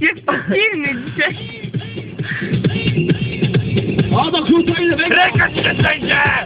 W filmie dzisiaj. O, do kurwa ile! Ręka ci się!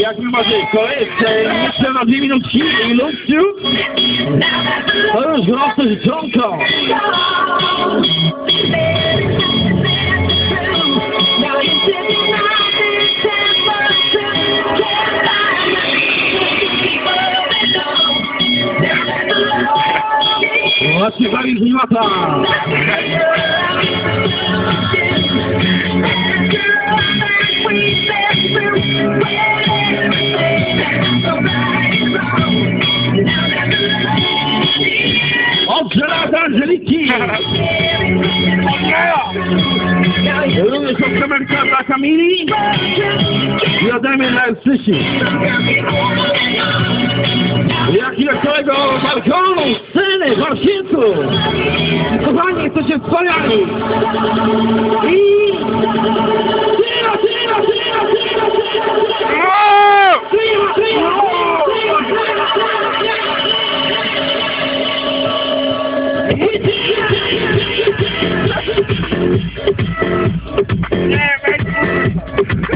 Jak wy macie kolejce, jeszcze na dwie minutki i lubciu? To już gorące życzonko! Zaśpiewali z Miłata! Angeliki! Również od kamerka dla Kamili i ode mnie dla Elsysi. Jak i do całego balkonu, sceny, warszczytu! Kochani, jesteście wspaniali! I...